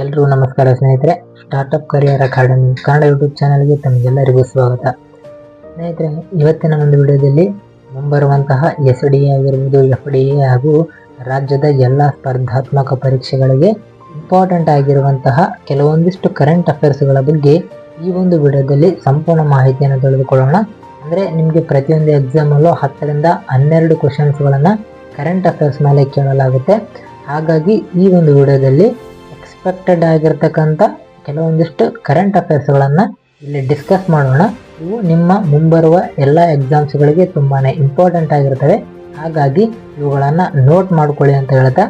ಎಲ್ರಿಗೂ ನಮಸ್ಕಾರ ಸ್ನೇಹಿತರೆ. Startup career academy Kannada YouTube ಚಾನಲ್ಗೆ ತಮಗೆಲ್ಲರಿಗೂ ಸ್ವಾಗತ. ಸ್ನೇಹಿತರೆ, ಇವತ್ತಿನ ಒಂದು ವಿಡಿಯೋದಲ್ಲಿ ಮುಂಬರುವಂತಹ ಎಸ್ ಡಿ ಎ ಆಗಿರ್ಬೋದು ಎಫ್ ಡಿ ಎ ಹಾಗೂ ರಾಜ್ಯದ ಎಲ್ಲ ಸ್ಪರ್ಧಾತ್ಮಕ ಪರೀಕ್ಷೆಗಳಿಗೆ ಇಂಪಾರ್ಟೆಂಟ್ ಆಗಿರುವಂತಹ ಕೆಲವೊಂದಿಷ್ಟು ಕರೆಂಟ್ ಅಫೇರ್ಸ್ಗಳ ಬಗ್ಗೆ ಈ ಒಂದು ವಿಡಿಯೋದಲ್ಲಿ ಸಂಪೂರ್ಣ ಮಾಹಿತಿಯನ್ನು ತಿಳಿದುಕೊಳ್ಳೋಣ. ಅಂದರೆ ನಿಮಗೆ ಪ್ರತಿಯೊಂದು ಎಕ್ಸಾಮಲ್ಲೂ ಹತ್ತರಿಂದ ಹನ್ನೆರಡು ಕ್ವಶನ್ಸ್ಗಳನ್ನು ಕರೆಂಟ್ ಅಫೇರ್ಸ್ ಮೇಲೆ ಕೇಳಲಾಗುತ್ತೆ. ಹಾಗಾಗಿ ಈ ಒಂದು ವಿಡಿಯೋದಲ್ಲಿ ಎಕ್ಸ್ಪೆಕ್ಟೆಡ್ ಆಗಿರ್ತಕ್ಕಂಥ ಕೆಲವೊಂದಿಷ್ಟು ಕರೆಂಟ್ ಅಫೇರ್ಸ್ಗಳನ್ನು ಇಲ್ಲಿ ಡಿಸ್ಕಸ್ ಮಾಡೋಣ. ಇವು ನಿಮ್ಮ ಮುಂಬರುವ ಎಲ್ಲ ಎಕ್ಸಾಮ್ಸ್ಗಳಿಗೆ ತುಂಬಾ ಇಂಪಾರ್ಟೆಂಟ್ ಆಗಿರ್ತವೆ. ಹಾಗಾಗಿ ಇವುಗಳನ್ನು ನೋಟ್ ಮಾಡ್ಕೊಳ್ಳಿ ಅಂತ ಹೇಳ್ತಾ.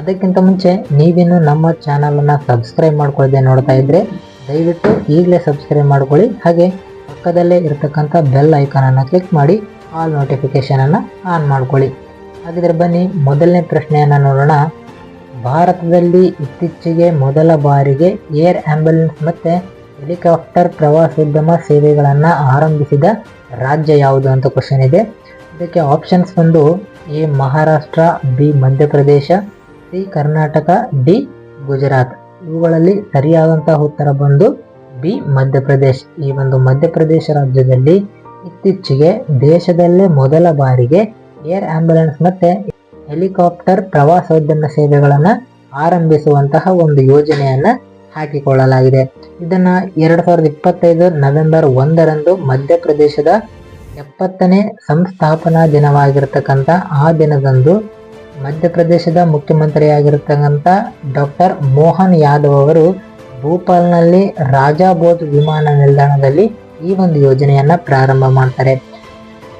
ಅದಕ್ಕಿಂತ ಮುಂಚೆ ನೀವಿನ್ನು ನಮ್ಮ ಚಾನಲನ್ನು ಸಬ್ಸ್ಕ್ರೈಬ್ ಮಾಡ್ಕೊಳ್ಳದೆ ನೋಡ್ತಾ ಇದ್ರೆ ದಯವಿಟ್ಟು ಈಗಲೇ ಸಬ್ಸ್ಕ್ರೈಬ್ ಮಾಡ್ಕೊಳ್ಳಿ. ಹಾಗೆ ಪಕ್ಕದಲ್ಲೇ ಇರತಕ್ಕಂಥ ಬೆಲ್ ಐಕಾನನ್ನು ಕ್ಲಿಕ್ ಮಾಡಿ ಆಲ್ ನೋಟಿಫಿಕೇಷನನ್ನು ಆನ್ ಮಾಡ್ಕೊಳ್ಳಿ. ಹಾಗಿದ್ರೆ ಬನ್ನಿ, ಮೊದಲನೇ ಪ್ರಶ್ನೆಯನ್ನು ನೋಡೋಣ. ಭಾರತದಲ್ಲಿ ಇತ್ತೀಚೆಗೆ ಮೊದಲ ಬಾರಿಗೆ ಏರ್ ಆಂಬ್ಯುಲೆನ್ಸ್ ಮತ್ತು ಹೆಲಿಕಾಪ್ಟರ್ ಪ್ರವಾಸೋದ್ಯಮ ಸೇವೆಗಳನ್ನು ಆರಂಭಿಸಿದ ರಾಜ್ಯ ಯಾವುದು ಅಂತ ಕ್ವಶನ್ ಇದೆ. ಇದಕ್ಕೆ ಆಪ್ಷನ್ಸ್ ಬಂದು A Maharashtra, B Madhya Pradesh, C Karnataka, D Gujarat. ಇವುಗಳಲ್ಲಿ ಸರಿಯಾದಂತಹ ಉತ್ತರ ಬಂದು ಬಿ ಮಧ್ಯಪ್ರದೇಶ. ಈ ಒಂದು ಮಧ್ಯಪ್ರದೇಶ ರಾಜ್ಯದಲ್ಲಿ ಇತ್ತೀಚೆಗೆ ದೇಶದಲ್ಲೇ ಮೊದಲ ಬಾರಿಗೆ ಏರ್ ಆಂಬ್ಯುಲೆನ್ಸ್ ಮತ್ತೆ ಹೆಲಿಕಾಪ್ಟರ್ ಪ್ರವಾಸೋದ್ಯಮ ಸೇವೆಗಳನ್ನು ಆರಂಭಿಸುವಂತಹ ಒಂದು ಯೋಜನೆಯನ್ನು ಹಾಕಿಕೊಳ್ಳಲಾಗಿದೆ. ಇದನ್ನು ಎರಡು ಸಾವಿರದ ಇಪ್ಪತ್ತೈದು ನವೆಂಬರ್ ಒಂದರಂದು ಮಧ್ಯಪ್ರದೇಶದ ಎಪ್ಪತ್ತನೇ ಸಂಸ್ಥಾಪನಾ ದಿನವಾಗಿರ್ತಕ್ಕಂಥ ಆ ದಿನದಂದು ಮಧ್ಯಪ್ರದೇಶದ ಮುಖ್ಯಮಂತ್ರಿಯಾಗಿರ್ತಕ್ಕಂಥ ಡಾಕ್ಟರ್ ಮೋಹನ್ ಯಾದವ್ ಅವರು ಭೂಪಾಲ್ನಲ್ಲಿ ರಾಜಾಬೋಧ್ ವಿಮಾನ ನಿಲ್ದಾಣದಲ್ಲಿ ಈ ಒಂದು ಯೋಜನೆಯನ್ನು ಪ್ರಾರಂಭ ಮಾಡ್ತಾರೆ.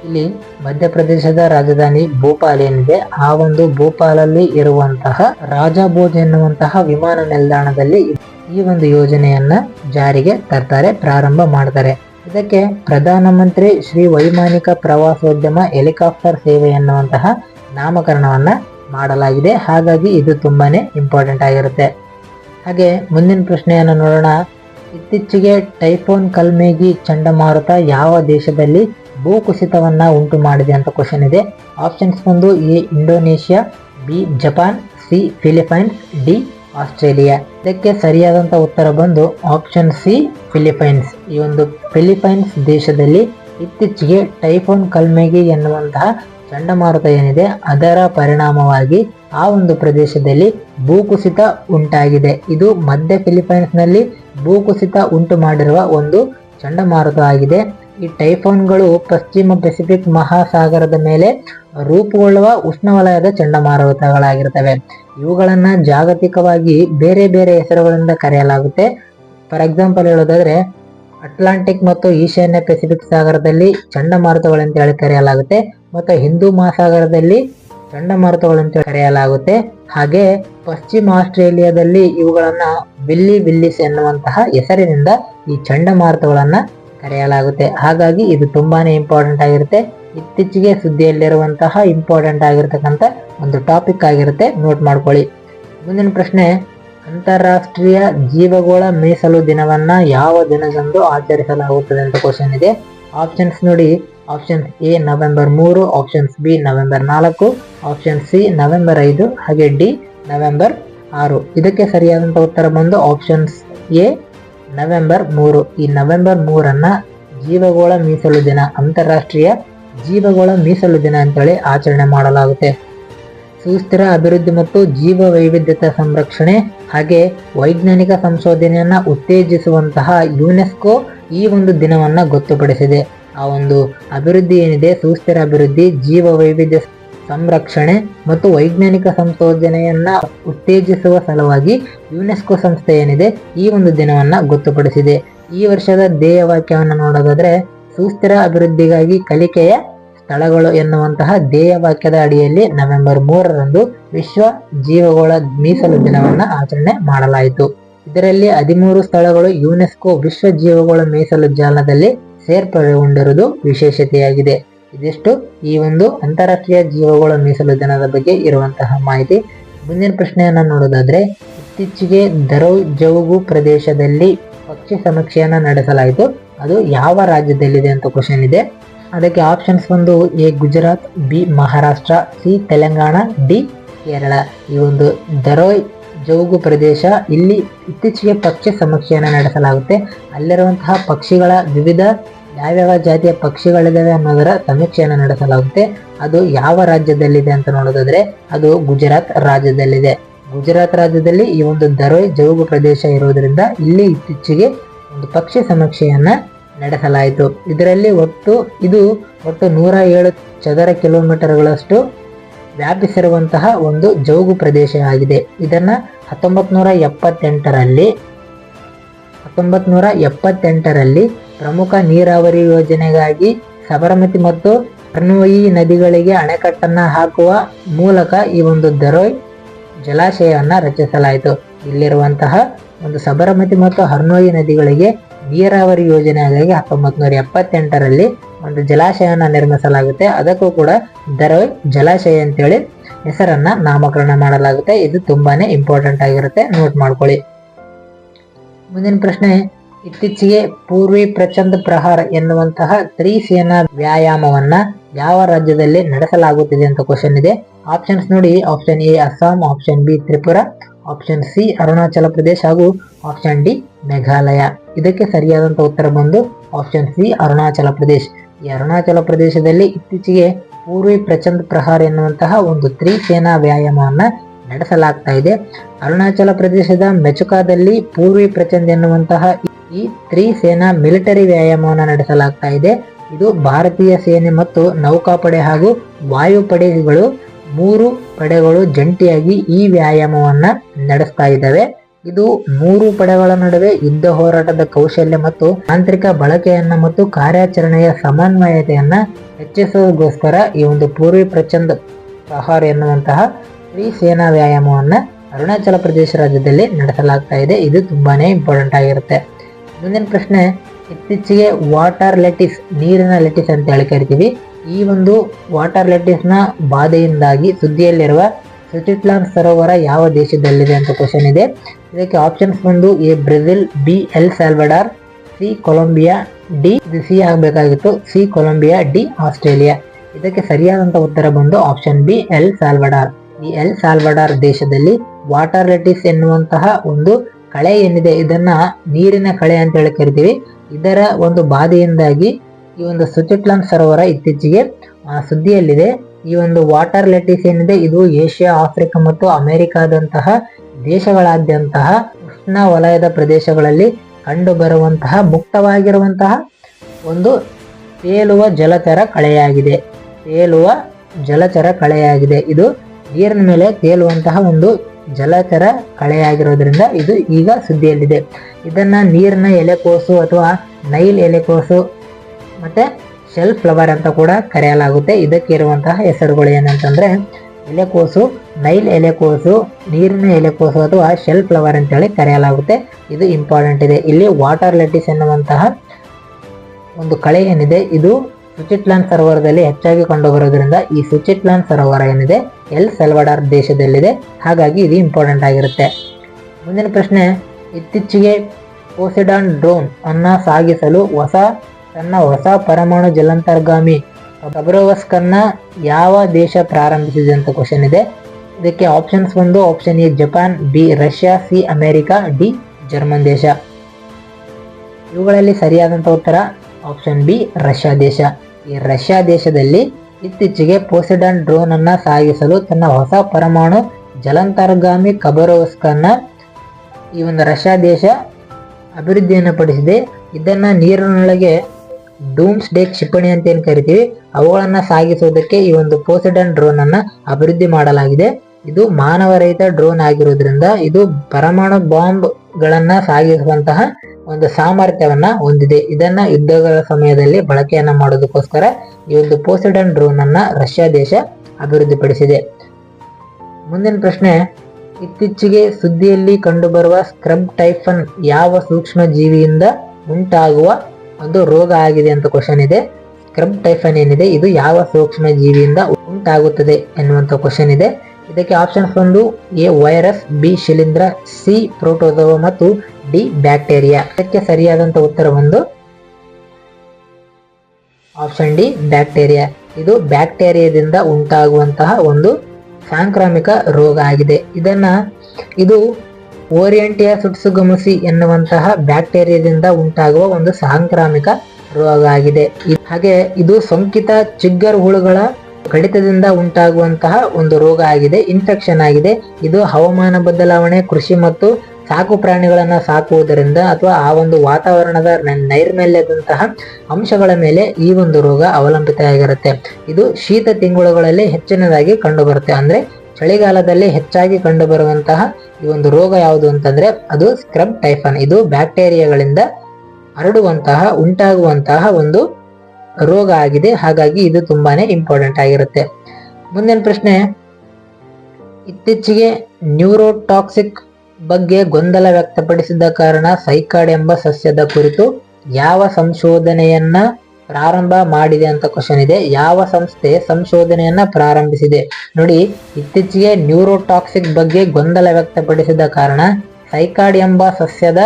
ಇಲ್ಲಿ ಮಧ್ಯಪ್ರದೇಶದ ರಾಜಧಾನಿ ಭೋಪಾಲ್ ಏನಿದೆ, ಆ ಒಂದು ಭೋಪಾಲಲ್ಲಿ ಇರುವಂತಹ ರಾಜಾಬೋಧ್ ಎನ್ನುವಂತಹ ವಿಮಾನ ನಿಲ್ದಾಣದಲ್ಲಿ ಈ ಒಂದು ಯೋಜನೆಯನ್ನ ಜಾರಿಗೆ ತರ್ತಾರೆ, ಪ್ರಾರಂಭ ಮಾಡ್ತಾರೆ. ಇದಕ್ಕೆ ಪ್ರಧಾನಮಂತ್ರಿ ಶ್ರೀ ವೈಮಾನಿಕ ಪ್ರವಾಸೋದ್ಯಮ ಹೆಲಿಕಾಪ್ಟರ್ ಸೇವೆ ಎನ್ನುವಂತಹ ನಾಮಕರಣವನ್ನ ಮಾಡಲಾಗಿದೆ. ಹಾಗಾಗಿ ಇದು ತುಂಬಾನೇ ಇಂಪಾರ್ಟೆಂಟ್ ಆಗಿರುತ್ತೆ. ಹಾಗೆ ಮುಂದಿನ ಪ್ರಶ್ನೆಯನ್ನು ನೋಡೋಣ. ಇತ್ತೀಚೆಗೆ ಟೈಫೋನ್ ಕಲ್ಮೇಗಿ ಚಂಡಮಾರುತ ಯಾವ ದೇಶದಲ್ಲಿ ಭೂಕುಸಿತವನ್ನ ಉಂಟು ಮಾಡಿದೆ ಅಂತ ಕ್ವಶನ್ ಇದೆ. ಆಪ್ಷನ್ಸ್ ಬಂದು A, Indonesia, B, Japan, C, Philippines, D, Australia. ಇದಕ್ಕೆ ಸರಿಯಾದಂತ ಉತ್ತರ ಬಂದು ಆಪ್ಷನ್ ಸಿ, ಫಿಲಿಪೈನ್ಸ್. ಈ ಒಂದು ಫಿಲಿಪೈನ್ಸ್ ದೇಶದಲ್ಲಿ ಇತ್ತೀಚೆಗೆ ಟೈಫೋನ್ ಕಲ್ಮೆಗಿ ಎನ್ನುವಂತಹ ಚಂಡಮಾರುತ ಏನಿದೆ, ಅದರ ಪರಿಣಾಮವಾಗಿ ಆ ಒಂದು ಪ್ರದೇಶದಲ್ಲಿ ಭೂಕುಸಿತ ಉಂಟಾಗಿದೆ. ಇದು ಮಧ್ಯ ಫಿಲಿಪೈನ್ಸ್ನಲ್ಲಿ ಭೂಕುಸಿತ ಉಂಟು ಮಾಡಿರುವ ಒಂದು ಚಂಡಮಾರುತ ಆಗಿದೆ. ಈ ಟೈಫೋನ್ಗಳು ಪಶ್ಚಿಮ ಪೆಸಿಫಿಕ್ ಮಹಾಸಾಗರದ ಮೇಲೆ ರೂಪುಗೊಳ್ಳುವ ಉಷ್ಣವಲಯದ ಚಂಡಮಾರುತಗಳಾಗಿರ್ತವೆ ಇವುಗಳನ್ನು ಜಾಗತಿಕವಾಗಿ ಬೇರೆ ಬೇರೆ ಹೆಸರುಗಳಿಂದ ಕರೆಯಲಾಗುತ್ತೆ. ಫಾರ್ ಎಕ್ಸಾಂಪಲ್ ಹೇಳೋದಾದ್ರೆ, ಅಟ್ಲಾಂಟಿಕ್ ಮತ್ತು ಈಶಾನ್ಯ ಪೆಸಿಫಿಕ್ ಸಾಗರದಲ್ಲಿ ಚಂಡಮಾರುತಗಳಂತ ಹೇಳಿ ಕರೆಯಲಾಗುತ್ತೆ. ಮತ್ತು ಹಿಂದೂ ಮಹಾಸಾಗರದಲ್ಲಿ ಚಂಡಮಾರುತಗಳಂತ ಕರೆಯಲಾಗುತ್ತೆ. ಹಾಗೆ ಪಶ್ಚಿಮ ಆಸ್ಟ್ರೇಲಿಯಾದಲ್ಲಿ ಇವುಗಳನ್ನು ವಿಲ್ಲಿ ವಿಲ್ಲಿಸ್ ಎನ್ನುವಂತಹ ಹೆಸರಿನಿಂದ ಈ ಚಂಡಮಾರುತಗಳನ್ನ ಕರೆಯಲಾಗುತ್ತೆ ಹಾಗಾಗಿ ಇದು ತುಂಬಾನೇ ಇಂಪಾರ್ಟೆಂಟ್ ಆಗಿರುತ್ತೆ. ಇತ್ತೀಚೆಗೆ ಸುದ್ದಿಯಲ್ಲಿರುವಂತಹ ಇಂಪಾರ್ಟೆಂಟ್ ಆಗಿರ್ತಕ್ಕಂಥ ಒಂದು ಟಾಪಿಕ್ ಆಗಿರುತ್ತೆ. ನೋಟ್ ಮಾಡ್ಕೊಳ್ಳಿ. ಮುಂದಿನ ಪ್ರಶ್ನೆ, ಅಂತಾರಾಷ್ಟ್ರೀಯ ಜೀವಗೋಳ ಮೀಸಲು ದಿನವನ್ನ ಯಾವ ದಿನದಂದು ಆಚರಿಸಲಾಗುತ್ತದೆ ಅಂತ ಕ್ವಶನ್ ಇದೆ. ಆಪ್ಷನ್ಸ್ ನೋಡಿ. ಆಪ್ಷನ್ಸ್ ಎ ನವೆಂಬರ್ ಮೂರು ಆಪ್ಷನ್ಸ್ ಬಿ ನವೆಂಬರ್ ನಾಲ್ಕು ಆಪ್ಷನ್ ಸಿ ನವೆಂಬರ್ ಐದು, ಹಾಗೆ ಡಿ ನವೆಂಬರ್ ಆರು. ಇದಕ್ಕೆ ಸರಿಯಾದಂಥ ಉತ್ತರ ಬಂದು ಆಪ್ಷನ್ಸ್ ಎ ನವೆಂಬರ್ ಮೂರು. ಈ ನವೆಂಬರ್ ಮೂರನ್ನ ಜೀವಗೋಳ ಮೀಸಲು ದಿನ, ಅಂತಾರಾಷ್ಟ್ರೀಯ ಜೀವಗೋಳ ಮೀಸಲು ದಿನ ಅಂತೇಳಿ ಆಚರಣೆ ಮಾಡಲಾಗುತ್ತೆ. ಸುಸ್ಥಿರ ಅಭಿವೃದ್ಧಿ ಮತ್ತು ಜೀವ ವೈವಿಧ್ಯತೆ ಸಂರಕ್ಷಣೆ ಹಾಗೆ ವೈಜ್ಞಾನಿಕ ಸಂಶೋಧನೆಯನ್ನು ಉತ್ತೇಜಿಸುವಂತಹ ಯುನೆಸ್ಕೋ ಈ ಒಂದು ದಿನವನ್ನು ಗೊತ್ತುಪಡಿಸಿದೆ. ಆ ಒಂದು ಅಭಿವೃದ್ಧಿ ಏನಿದೆ? ಸುಸ್ಥಿರ ಅಭಿವೃದ್ಧಿ ಜೀವ ವೈವಿಧ್ಯ ಸಂರಕ್ಷಣೆ ಮತ್ತು ವೈಜ್ಞಾನಿಕ ಸಂಶೋಧನೆಯನ್ನ ಉತ್ತೇಜಿಸುವ ಸಲುವಾಗಿ ಯುನೆಸ್ಕೋ ಸಂಸ್ಥೆ ಏನಿದೆ ಈ ಒಂದು ದಿನವನ್ನ ಗೊತ್ತುಪಡಿಸಿದೆ. ಈ ವರ್ಷದ ಧ್ಯೇಯ ವಾಕ್ಯವನ್ನು ನೋಡೋದಾದ್ರೆ, ಸುಸ್ಥಿರ ಅಭಿವೃದ್ಧಿಗಾಗಿ ಕಲಿಕೆಯ ಸ್ಥಳಗಳು ಎನ್ನುವಂತಹ ಧ್ಯೇಯ ವಾಕ್ಯದ ಅಡಿಯಲ್ಲಿ ನವೆಂಬರ್ ಮೂರರಂದು ವಿಶ್ವ ಜೀವಗಳ ಮೀಸಲು ದಿನವನ್ನ ಆಚರಣೆ ಮಾಡಲಾಯಿತು. ಇದರಲ್ಲಿ ಹದಿಮೂರು ಸ್ಥಳಗಳು ಯುನೆಸ್ಕೋ ವಿಶ್ವ ಜೀವಗಳ ಮೀಸಲು ಜಾಲದಲ್ಲಿ ಸೇರ್ಪಡೆಗೊಂಡಿರುವುದು ವಿಶೇಷತೆಯಾಗಿದೆ. ಇದಿಷ್ಟು. ಈ ಒಂದು ಅಂತಾರಾಷ್ಟ್ರೀಯ ಜೀವಗಳ ಮೀಸಲು ದಿನದ ಬಗ್ಗೆ ಇರುವಂತಹ ಮಾಹಿತಿ. ಮುಂದಿನ ಪ್ರಶ್ನೆಯನ್ನು ನೋಡೋದಾದ್ರೆ, ಇತ್ತೀಚೆಗೆ ದರೌ ಜೌಗು ಪ್ರದೇಶದಲ್ಲಿ ಪಕ್ಷಿ ಸಮೀಕ್ಷೆಯನ್ನು ನಡೆಸಲಾಯಿತು. ಅದು ಯಾವ ರಾಜ್ಯದಲ್ಲಿದೆ ಅಂತ ಕ್ವಶನ್ ಇದೆ. ಅದಕ್ಕೆ ಆಪ್ಷನ್ಸ್ ಒಂದು A, Gujarat, B, Maharashtra, C, Telangana, D, Kerala. ಈ ಒಂದು ದರೋಯ್ ಜೌಗು ಪ್ರದೇಶ ಇಲ್ಲಿ ಇತ್ತೀಚೆಗೆ ಪಕ್ಷಿ ಸಮೀಕ್ಷೆಯನ್ನು ನಡೆಸಲಾಗುತ್ತೆ. ಅಲ್ಲಿರುವಂತಹ ಪಕ್ಷಿಗಳ ವಿವಿಧ ಯಾವ್ಯಾವ ಜಾತಿಯ ಪಕ್ಷಿಗಳಿದಾವೆ ಅನ್ನೋದರ ಸಮೀಕ್ಷೆಯನ್ನು ನಡೆಸಲಾಗುತ್ತೆ. ಅದು ಯಾವ ರಾಜ್ಯದಲ್ಲಿದೆ ಅಂತ ನೋಡೋದಾದ್ರೆ, ಅದು ಗುಜರಾತ್ ರಾಜ್ಯದಲ್ಲಿದೆ. ಗುಜರಾತ್ ರಾಜ್ಯದಲ್ಲಿ ಈ ಒಂದು ದರೋಯ್ ಜೌಗು ಪ್ರದೇಶ ಇರುವುದರಿಂದ ಇಲ್ಲಿ ಇತ್ತೀಚೆಗೆ ಒಂದು ಪಕ್ಷಿ ಸಮೀಕ್ಷೆಯನ್ನು ನಡೆಸಲಾಯಿತು. ಇದರಲ್ಲಿ ಒಟ್ಟು, ಇದು ಒಟ್ಟು ನೂರ ಏಳು ಚದರ ಕಿಲೋಮೀಟರ್ಗಳಷ್ಟು ವ್ಯಾಪಿಸಿರುವಂತಹ ಒಂದು ಜೌಗು ಪ್ರದೇಶ ಆಗಿದೆ. ಇದನ್ನು ಹತ್ತೊಂಬತ್ತು ನೂರ ಎಪ್ಪತ್ತೆಂಟರಲ್ಲಿ ಹತ್ತೊಂಬತ್ತು ನೂರ ಎಪ್ಪತ್ತೆಂಟರಲ್ಲಿ ಪ್ರಮುಖ ನೀರಾವರಿ ಯೋಜನೆಗಾಗಿ ಸಬರಮತಿ ಮತ್ತು ಕರ್ನೂಯಿ ನದಿಗಳಿಗೆ ಅಣೆಕಟ್ಟನ್ನ ಹಾಕುವ ಮೂಲಕ ಈ ಒಂದು ದರೋಯ್ ಜಲಾಶಯವನ್ನ ರಚಿಸಲಾಯಿತು. ಇಲ್ಲಿರುವಂತಹ ಒಂದು ಸಬರಮತಿ ಮತ್ತು ಹರ್ನೋಯಿ ನದಿಗಳಿಗೆ ನೀರಾವರಿ ಯೋಜನೆಗಾಗಿ ಹತ್ತೊಂಬತ್ತು ನೂರ ಎಪ್ಪತ್ತೆಂಟರಲ್ಲಿ ಒಂದು ಜಲಾಶಯನ ನಿರ್ಮಿಸಲಾಗುತ್ತೆ. ಅದಕ್ಕೂ ಕೂಡ ದರೋಯ್ ಜಲಾಶಯ ಅಂತೇಳಿ ಹೆಸರನ್ನ ನಾಮಕರಣ ಮಾಡಲಾಗುತ್ತೆ. ಇದು ತುಂಬಾನೇ ಇಂಪಾರ್ಟೆಂಟ್ ಆಗಿರುತ್ತೆ. ನೋಟ್ ಮಾಡ್ಕೊಳ್ಳಿ. ಮುಂದಿನ ಪ್ರಶ್ನೆ ಇತ್ತೀಚೆಗೆ ಪೂರ್ವಿ ಪ್ರಚಂಡ್ ಪ್ರಹಾರ ಎನ್ನುವಂತಹ ತ್ರಿಸೇನಾ ವ್ಯಾಯಾಮವನ್ನ ಯಾವ ರಾಜ್ಯದಲ್ಲಿ ನಡೆಸಲಾಗುತ್ತಿದೆ ಅಂತ ಕ್ವಶನ್ ಇದೆ. ಆಪ್ಷನ್ಸ್ ನೋಡಿ option A Assam option B Tripura option C Arunachal Pradesh ಹಾಗೂ ಆಪ್ಷನ್ ಡಿ ಮೇಘಾಲಯ. ಇದಕ್ಕೆ ಸರಿಯಾದಂತ ಉತ್ತರ ಬಂದು ಆಪ್ಷನ್ ಸಿ ಅರುಣಾಚಲ ಪ್ರದೇಶ. ಈ ಅರುಣಾಚಲ ಪ್ರದೇಶದಲ್ಲಿ ಇತ್ತೀಚೆಗೆ ಪೂರ್ವಿ ಪ್ರಚಂಡ್ ಪ್ರಹಾರ್ ಎನ್ನುವಂತಹ ಒಂದು ತ್ರಿಸೇನಾ ವ್ಯಾಯಾಮವನ್ನ ನಡೆಸಲಾಗ್ತಾ ಇದೆ. ಅರುಣಾಚಲ ಪ್ರದೇಶದ ಮೆಚುಕಾದಲ್ಲಿ ಪೂರ್ವಿ ಪ್ರಚಂಡ್ ಎನ್ನುವಂತಹ ಈ ತ್ರಿಸೇನಾ ಮಿಲಿಟರಿ ವ್ಯಾಯಾಮವನ್ನು ನಡೆಸಲಾಗ್ತಾ ಇದೆ. ಇದು ಭಾರತೀಯ ಸೇನೆ ಮತ್ತು ನೌಕಾಪಡೆ ಹಾಗೂ ವಾಯುಪಡೆಗಳು, ಮೂರು ಪಡೆಗಳು ಜಂಟಿಯಾಗಿ ಈ ವ್ಯಾಯಾಮವನ್ನು ನಡೆಸ್ತಾ ಇದ್ದಾವೆ. ಇದು ಮೂರು ಪಡೆಗಳ ನಡುವೆ ಯುದ್ಧ ಹೋರಾಟದ ಕೌಶಲ್ಯ ಮತ್ತು ತಾಂತ್ರಿಕ ಬಳಕೆಯನ್ನ ಮತ್ತು ಕಾರ್ಯಾಚರಣೆಯ ಸಮನ್ವಯತೆಯನ್ನ ಹೆಚ್ಚಿಸೋದಕ್ಕೋಸ್ಕರ ಈ ಒಂದು ಪೂರ್ವಿ ಪ್ರಚಂಡ್ ಪ್ರಹಾರ್ ಎನ್ನುವಂತಹ ತ್ರಿ ಸೇನಾ ವ್ಯಾಯಾಮವನ್ನ ಅರುಣಾಚಲ ಪ್ರದೇಶ ರಾಜ್ಯದಲ್ಲಿ ನಡೆಸಲಾಗ್ತಾ ಇದೆ. ಇದು ತುಂಬಾನೇ ಇಂಪಾರ್ಟೆಂಟ್ ಆಗಿರುತ್ತೆ. ಮುಂದಿನ ಪ್ರಶ್ನೆ, ಇತ್ತೀಚೆಗೆ ವಾಟರ್ ಲೆಟಿಸ್ ನೀರಿನ ಲೆಟಿಸ್ ಅಂತ ಹೇಳಿ ಕರಿತೀವಿ. ಈ ಒಂದು ವಾಟರ್ ಲೆಟಿಸ್ನ ಬಾಧೆಯಿಂದಾಗಿ ಸುದ್ದಿಯಲ್ಲಿರುವ ಸುಚಿಟ್ಲಾನ್ ಸರೋವರ ಯಾವ ದೇಶದಲ್ಲಿದೆ ಅಂತ ಕ್ವಶನ್ ಇದೆ. ಇದಕ್ಕೆ ಆಪ್ಷನ್ಸ್ ಬಂದು A, Brazil, B, El Salvador C, Colombia, D, ಇದು ಸಿ ಆಗಬೇಕಾಗಿತ್ತು. C, Colombia, D, Australia. ಇದಕ್ಕೆ ಸರಿಯಾದಂಥ ಉತ್ತರ ಬಂದು ಆಪ್ಷನ್ ಬಿ, ಎಲ್ ಸಾಲ್ವಡಾರ್. ಈ ಎಲ್ ಸಾಲ್ವಡಾರ್ ದೇಶದಲ್ಲಿ ವಾಟರ್ ಲೆಟಿಸ್ ಎನ್ನುವಂತಹ ಒಂದು ಕಳೆ ಏನಿದೆ, ಇದನ್ನ ನೀರಿನ ಕಳೆ ಅಂತ ಹೇಳಿ ಕರಿತೀವಿ. ಇದರ ಒಂದು ಬಾಧೆಯಿಂದಾಗಿ ಈ ಒಂದು ಸುಚಿಟ್ಲಾನ್ ಸರೋವರ ಇತ್ತೀಚೆಗೆ ಸುದ್ದಿಯಲ್ಲಿದೆ. ಈ ಒಂದು ವಾಟರ್ ಲೆಟಿಸ್ ಏನಿದೆ, ಇದು ಏಷ್ಯಾ, ಆಫ್ರಿಕಾ ಮತ್ತು ಅಮೆರಿಕಾದಂತಹ ದೇಶಗಳಾದ್ಯಂತಹ ಉಷ್ಣ ವಲಯದ ಪ್ರದೇಶಗಳಲ್ಲಿ ಕಂಡು ಬರುವಂತಹ ಮುಕ್ತವಾಗಿರುವಂತಹ ಒಂದು ತೇಲುವ ಜಲಚರ ಕಳೆಯಾಗಿದೆ. ತೇಲುವ ಜಲಚರ ಕಳೆಯಾಗಿದೆ. ಇದು ನೀರಿನ ಮೇಲೆ ತೇಲುವಂತಹ ಒಂದು ಜಲಚರ ಕಳೆಯಾಗಿರೋದ್ರಿಂದ ಇದು ಈಗ ಸುದ್ದಿಯಲ್ಲಿದೆ. ಇದನ್ನು ನೀರಿನ ಎಲೆಕೋಸು ಅಥವಾ ನೈಲ್ ಎಲೆಕೋಸು ಮತ್ತು ಶೆಲ್ ಫ್ಲವರ್ ಅಂತ ಕೂಡ ಕರೆಯಲಾಗುತ್ತೆ. ಇದಕ್ಕೆ ಇರುವಂತಹ ಹೆಸರುಗಳು ಏನಂತಂದರೆ ಎಲೆಕೋಸು ನೈಲ್ ಎಲೆಕೋಸು ನೀರಿನ ಎಲೆಕೋಸು ಅಥವಾ ಶೆಲ್ ಫ್ಲವರ್ ಅಂತೇಳಿ ಕರೆಯಲಾಗುತ್ತೆ. ಇದು ಇಂಪಾರ್ಟೆಂಟ್ ಇದೆ. ಇಲ್ಲಿ ವಾಟರ್ ಲೆಟಿಸ್ ಎನ್ನುವಂತಹ ಒಂದು ಕಳೆ ಏನಿದೆ, ಇದು ಸುಚಿಟ್ಲಾನ್ ಸರೋವರದಲ್ಲಿ ಹೆಚ್ಚಾಗಿ ಕಂಡುಬರೋದ್ರಿಂದ ಈ ಸುಚಿಟ್ಲಾನ್ ಸರೋವರ ಏನಿದೆ ಎಲ್ ಸೆಲ್ವಡಾರ್ ದೇಶದಲ್ಲಿದೆ? ಹಾಗಾಗಿ ಇದು ಇಂಪಾರ್ಟೆಂಟ್ ಆಗಿರುತ್ತೆ. ಮುಂದಿನ ಪ್ರಶ್ನೆ, ಇತ್ತೀಚೆಗೆ ಪೋಸಿಡಾನ್ ಡ್ರೋನ್ ಅನ್ನು ಸಾಗಿಸಲು ಹೊಸ, ತನ್ನ ಹೊಸ ಪರಮಾಣು ಜಲಾಂತರ್ಗಾಮಿ ಗಬ್ರೋವಸ್ಕನ್ನ ಯಾವ ದೇಶ ಪ್ರಾರಂಭಿಸಿದೆ ಅಂತ ಕ್ವಶನ್ ಇದೆ. ಇದಕ್ಕೆ ಆಪ್ಷನ್ಸ್ ಒಂದು option A Japan, B Russia, C America, D German ದೇಶ. ಇವುಗಳಲ್ಲಿ ಸರಿಯಾದಂಥ ಉತ್ತರ ಆಪ್ಷನ್ ಬಿ ರಷ್ಯಾ ದೇಶ. ಈ ರಷ್ಯಾ ದೇಶದಲ್ಲಿ ಇತ್ತೀಚೆಗೆ ಪೋಸಿಡಾನ್ ಡ್ರೋನ್ ಅನ್ನ ಸಾಗಿಸಲು ತನ್ನ ಹೊಸ ಪರಮಾಣು ಜಲಾಂತರ್ಗಾಮಿ ಕಬರೋಸ್ಕನ್ನ ಈ ಒಂದು ರಷ್ಯಾ ದೇಶ ಅಭಿವೃದ್ಧಿಯನ್ನು ಪಡಿಸಿದೆ. ಇದನ್ನ ನೀರಿನೊಳಗೆ ಡೂಮ್ಸ್ ಡೇ ಕ್ಷಿಪಣಿ ಅಂತ ಏನು ಕರಿತೀವಿ, ಅವುಗಳನ್ನು ಸಾಗಿಸುವುದಕ್ಕೆ ಈ ಒಂದು ಪೋಸಿಡನ್ ಡ್ರೋನ್ ಅನ್ನ ಅಭಿವೃದ್ಧಿ ಮಾಡಲಾಗಿದೆ. ಇದು ಮಾನವರಹಿತ ಡ್ರೋನ್ ಆಗಿರುವುದರಿಂದ ಇದು ಪರಮಾಣು ಬಾಂಬ್ ಗಳನ್ನ ಸಾಗಿಸುವಂತಹ ಒಂದು ಸಾಮರ್ಥ್ಯವನ್ನ ಹೊಂದಿದೆ. ಇದನ್ನ ಯುದ್ಧಗಳ ಸಮಯದಲ್ಲಿ ಬಳಕೆಯನ್ನ ಮಾಡೋದಕ್ಕೋಸ್ಕರ ಈ ಒಂದು ಪೋಸಿಡನ್ ಡ್ರೋನ್ ಅನ್ನ ರಷ್ಯಾ ದೇಶ ಅಭಿವೃದ್ಧಿಪಡಿಸಿದೆ. ಮುಂದಿನ ಪ್ರಶ್ನೆ, ಇತ್ತೀಚೆಗೆ ಸುದ್ದಿಯಲ್ಲಿ ಕಂಡುಬರುವ ಸ್ಕ್ರಬ್ ಟೈಫನ್ ಯಾವ ಸೂಕ್ಷ್ಮ ಜೀವಿಯಿಂದ ಉಂಟಾಗುವ ಒಂದು ರೋಗ ಆಗಿದೆ ಅಂತ ಕ್ವಶನ್ ಇದೆ. ಸ್ಕ್ರಬ್ ಟೈಫನ್ ಏನಿದೆ? ಇದು ಯಾವ ಸೂಕ್ಷ್ಮ ಜೀವಿಯಿಂದ ಉಂಟಾಗುತ್ತದೆ ಎನ್ನುವಂತ ಕ್ವಶನ್ ಇದೆ. ಇದಕ್ಕೆ ಆಪ್ಷನ್ಸ್ ಒಂದು, ಎ ವೈರಸ್, ಬಿ ಶಿಲೀಂಧ್ರ, ಸಿ ಪ್ರೋಟೋಸೋವ ಮತ್ತು ಡಿ ಬ್ಯಾಕ್ಟೀರಿಯಾ. ಇದಕ್ಕೆ ಸರಿಯಾದಂತ ಉತ್ತರ ಒಂದು. Option D bacteria. ಇದು ಬ್ಯಾಕ್ಟೀರಿಯಾದಿಂದ ಉಂಟಾಗುವಂತಹ ಒಂದು ಸಾಂಕ್ರಾಮಿಕ ರೋಗ ಆಗಿದೆ. ಇದನ್ನ ಇದು ಓರಿಯಂಟಿಯಾ ಸುಟ್ಸುಗಮುಸಿ ಎನ್ನುವಂತಹ ಬ್ಯಾಕ್ಟೀರಿಯಾದಿಂದ ಉಂಟಾಗುವ ಒಂದು ಸಾಂಕ್ರಾಮಿಕ ರೋಗ ಆಗಿದೆ. ಹಾಗೆ ಇದು ಸೋಂಕಿತ ಚಿಗ್ಗರ್ ಹುಳುಗಳ ಕಡಿತದಿಂದ ಉಂಟಾಗುವಂತಹ ಒಂದು ರೋಗ ಆಗಿದೆ, ಇನ್ಫೆಕ್ಷನ್ ಆಗಿದೆ. ಇದು ಹವಾಮಾನ ಬದಲಾವಣೆ, ಕೃಷಿ ಮತ್ತು ಸಾಕು ಪ್ರಾಣಿಗಳನ್ನು ಸಾಕುವುದರಿಂದ ಅಥವಾ ಆ ಒಂದು ವಾತಾವರಣದ ನೈರ್ಮಲ್ಯದಂತಹ ಅಂಶಗಳ ಮೇಲೆ ಈ ಒಂದು ರೋಗ ಅವಲಂಬಿತ ಆಗಿರುತ್ತೆ ಇದು ಶೀತ ತಿಂಗಳುಗಳಲ್ಲಿ ಹೆಚ್ಚಿನದಾಗಿ ಕಂಡುಬರುತ್ತೆ. ಅಂದ್ರೆ ಚಳಿಗಾಲದಲ್ಲಿ ಹೆಚ್ಚಾಗಿ ಕಂಡುಬರುವಂತಹ ಈ ಒಂದು ರೋಗ ಯಾವುದು ಅಂತಂದ್ರೆ ಅದು ಸ್ಕ್ರಬ್ ಟೈಫನ್. ಇದು ಬ್ಯಾಕ್ಟೀರಿಯಾಗಳಿಂದ ಹರಡುವಂತಹ, ಉಂಟಾಗುವಂತಹ ಒಂದು ರೋಗ ಆಗಿದೆ. ಹಾಗಾಗಿ ಇದು ತುಂಬಾನೇ ಇಂಪಾರ್ಟೆಂಟ್ ಆಗಿರುತ್ತೆ. ಮುಂದಿನ ಪ್ರಶ್ನೆ, ಇತ್ತೀಚೆಗೆ ನ್ಯೂರೋಟಾಕ್ಸಿಕ್ ಬಗ್ಗೆ ಗೊಂದಲ ವ್ಯಕ್ತಪಡಿಸಿದ ಕಾರಣ ಸೈಕಾಡ್ ಎಂಬ ಸಸ್ಯದ ಕುರಿತು ಯಾವ ಸಂಶೋಧನೆಯನ್ನ ಪ್ರಾರಂಭ ಮಾಡಿದೆ ಅಂತ ಕ್ವಶನ್ ಇದೆ. ಯಾವ ಸಂಸ್ಥೆ ಸಂಶೋಧನೆಯನ್ನ ಪ್ರಾರಂಭಿಸಿದೆ? ನೋಡಿ, ಇತ್ತೀಚೆಗೆ ನ್ಯೂರೋಟಾಕ್ಸಿಕ್ ಬಗ್ಗೆ ಗೊಂದಲ ವ್ಯಕ್ತಪಡಿಸಿದ ಕಾರಣ ಸೈಕಾಡ್ ಎಂಬ ಸಸ್ಯದ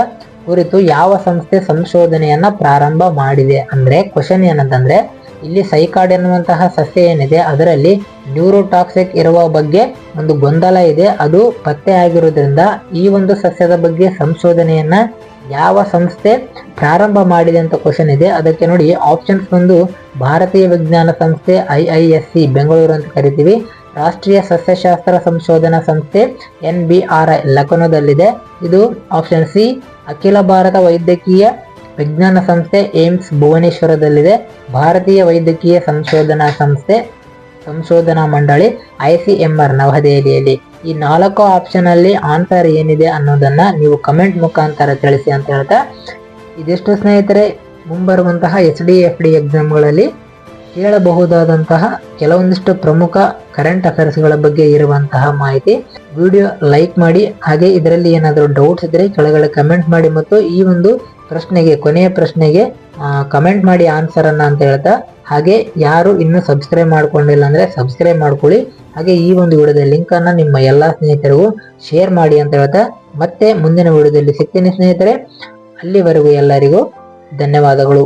ಕುರಿತು ಯಾವ ಸಂಸ್ಥೆ ಸಂಶೋಧನೆಯನ್ನ ಪ್ರಾರಂಭ ಮಾಡಿದೆ ಅಂದ್ರೆ ಕ್ವಶನ್ ಏನಂತಂದ್ರೆ ಇಲ್ಲಿ ಸೈಕಾಡ್ ಎನ್ನುವಂತಹ ಸಸ್ಯ ಏನಿದೆ, ಅದರಲ್ಲಿ ನ್ಯೂರೋಟಾಕ್ಸಿಕ್ ಇರುವ ಬಗ್ಗೆ ಒಂದು ಗೊಂದಲ ಇದೆ. ಅದು ಪತ್ತೆ ಆಗಿರುವುದರಿಂದ ಈ ಒಂದು ಸಸ್ಯದ ಬಗ್ಗೆ ಸಂಶೋಧನೆಯನ್ನ ಯಾವ ಸಂಸ್ಥೆ ಪ್ರಾರಂಭ ಮಾಡಿದೆ ಅಂತ ಕ್ವಶನ್ ಇದೆ. ಅದಕ್ಕೆ ನೋಡಿ ಆಪ್ಷನ್ಸ್ ಬಂದು ಭಾರತೀಯ ವಿಜ್ಞಾನ ಸಂಸ್ಥೆ, I I S C, Bengaluru ಅಂತ ಕರಿತೀವಿ. ರಾಷ್ಟ್ರೀಯ ಸಸ್ಯಶಾಸ್ತ್ರ ಸಂಶೋಧನಾ ಸಂಸ್ಥೆ, ಎನ್ ಬಿ ಆರ್ ಐ, ಲಖನೌದಲ್ಲಿದೆ. ಇದು ಆಪ್ಷನ್ ಸಿ, ಅಖಿಲ ಭಾರತ ವೈದ್ಯಕೀಯ ವಿಜ್ಞಾನ ಸಂಸ್ಥೆ ಏಮ್ಸ್ ಭುವನೇಶ್ವರದಲ್ಲಿದೆ. ಭಾರತೀಯ ವೈದ್ಯಕೀಯ ಸಂಶೋಧನಾ ಸಂಸ್ಥೆ, ಸಂಶೋಧನಾ ಮಂಡಳಿ, ಐ ಸಿ ಎಂ ಆರ್ ನವದೆಹಲಿಯಲ್ಲಿ. ಈ ನಾಲ್ಕು ಆಪ್ಷನ್ ಅಲ್ಲಿ ಆನ್ಸರ್ ಏನಿದೆ ಅನ್ನೋದನ್ನ ನೀವು ಕಮೆಂಟ್ ಮುಖಾಂತರ ತಿಳಿಸಿ ಅಂತ ಹೇಳ್ತಾ, ಇದಿಷ್ಟು ಸ್ನೇಹಿತರೆ, ಮುಂಬರುವಂತಹ ಎಚ್ ಡಿ ಎಫ್ ಡಿ ಎಕ್ಸಾಮ್ಗಳಲ್ಲಿ ಕೇಳಬಹುದಾದಂತಹ ಕೆಲವೊಂದಿಷ್ಟು ಪ್ರಮುಖ ಕರೆಂಟ್ ಅಫೇರ್ಸ್ಗಳ ಬಗ್ಗೆ ಇರುವಂತಹ ಮಾಹಿತಿ. ವಿಡಿಯೋ ಲೈಕ್ ಮಾಡಿ, ಹಾಗೆ ಇದರಲ್ಲಿ ಏನಾದರೂ ಡೌಟ್ಸ್ ಇದ್ದರೆ ಕೆಳಗಡೆ ಕಮೆಂಟ್ ಮಾಡಿ ಮತ್ತು ಈ ಒಂದು ಪ್ರಶ್ನೆಗೆ, ಕೊನೆಯ ಪ್ರಶ್ನೆಗೆ ಕಮೆಂಟ್ ಮಾಡಿ ಆನ್ಸರ್ ಅನ್ನ ಅಂತ ಹೇಳ್ತಾ, ಹಾಗೆ ಯಾರು ಇನ್ನೂ ಸಬ್ಸ್ಕ್ರೈಬ್ ಮಾಡ್ಕೊಂಡಿಲ್ಲ ಅಂದ್ರೆ ಸಬ್ಸ್ಕ್ರೈಬ್ ಮಾಡ್ಕೊಳ್ಳಿ. ಹಾಗೆ ಈ ಒಂದು ವಿಡಿಯೋದ ಲಿಂಕ್ ಅನ್ನ ನಿಮ್ಮ ಎಲ್ಲಾ ಸ್ನೇಹಿತರಿಗೂ ಶೇರ್ ಮಾಡಿ ಅಂತ ಹೇಳ್ತಾ, ಮತ್ತೆ ಮುಂದಿನ ವಿಡಿಯೋದಲ್ಲಿ ಸಿಗ್ತೀನಿ ಸ್ನೇಹಿತರೆ. ಅಲ್ಲಿವರೆಗೂ ಎಲ್ಲರಿಗೂ ಧನ್ಯವಾದಗಳು.